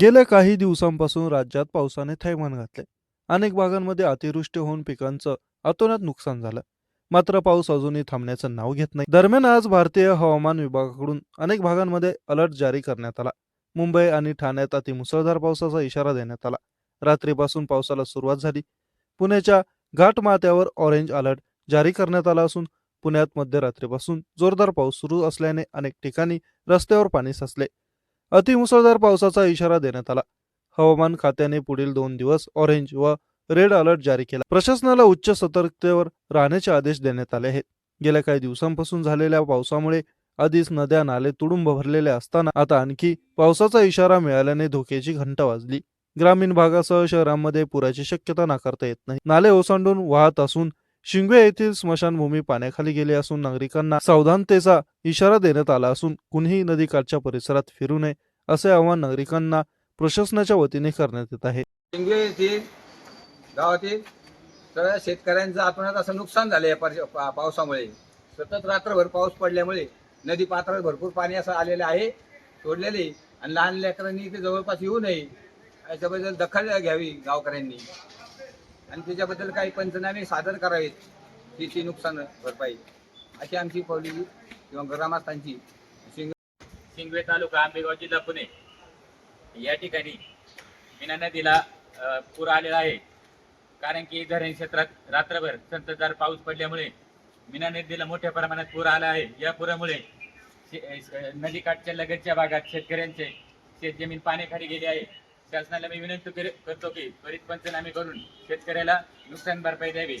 गेल्या काही दिवसांपासून राज्यात पावसाने थैमान घातले. अनेक भागांमध्ये अतिवृष्टी होऊन पिकांचं अतोनात नुकसान झालं. मात्र पाऊस अजूनही थांबण्याचं नाव घेत नाही. दरम्यान आज भारतीय हवामान विभागाकडून अनेक भागांमध्ये अलर्ट जारी करण्यात आला. मुंबई आणि ठाण्यात अतिमुसळधार पावसाचा इशारा देण्यात आला. रात्रीपासून पावसाला सुरुवात झाली. पुण्याच्या घाटमाथ्यावर ऑरेंज अलर्ट जारी करण्यात आला असून पुण्यात मध्यरात्रीपासून जोरदार पाऊस सुरू असल्याने अनेक ठिकाणी रस्त्यावर पाणी साचले. अतिमुसळधार पावसाचा इशारा देण्यात आला. हवामान खात्याने पुढील दोन दिवस ऑरेंज व रेड अलर्ट जारी केला. प्रशासनाला उच्च सतर्कतेवर राहण्याचे आदेश देण्यात आले आहेत. गेल्या काही दिवसांपासून झालेल्या पावसामुळे आधीच नद्या नाले तुडुंब भरलेले असताना आता आणखी पावसाचा इशारा मिळाल्याने धोक्याची घंटा वाजली. ग्रामीण भागासह शहरांमध्ये पुराची शक्यता नाकारता येत नाही. नाले ओसांडून वाहत असून शिंगवे येथील स्मशानभूमी पाण्याखाली गेली असून नागरिकांना सावधानतेचा इशारा देण्यात आला असून कुणीही नदीकाठच्या परिसरात फिरू नये असे आवाहन नागरिकांना प्रशासनाच्या वतीने करण्यात येत आहे. शिंगवे येथील गावातील सगळ्या शेतकऱ्यांचं आतोनात असं नुकसान झालं या पावसामुळे. सतत रात्रभर पाऊस पडल्यामुळे नदी पात्रात भरपूर पाणी असं आलेलं आहे सोडलेले. आणि लहान लेकरांनी इथे जवळपास येऊ नये याच्याबद्दल दखल घ्यावी गावकऱ्यांनी. आणि त्याच्याबद्दल काही पंचनामे सादर करावेत शेती नुकसान भरपाई. अशी आमची पवली किंवा ग्रामस्थांची. शिंग शिंगवे तालुका आंबेगाव जिल्हा पुणे. या ठिकाणी मीना नदीला पूर आलेला आहे. कारण की धरण क्षेत्रात रात्रभर संततधार पाऊस पडल्यामुळे मीना नदीला मोठ्या प्रमाणात पूर आला आहे. या पुरामुळे नदीकाठच्या लगतच्या भागात शेतकऱ्यांचे शेतजमीन पाण्याखाली गेली आहे. शासनाला मी विनंती करतो की त्वरित पंचनामे करून शेतकऱ्याला नुकसान भरपाई द्यावी.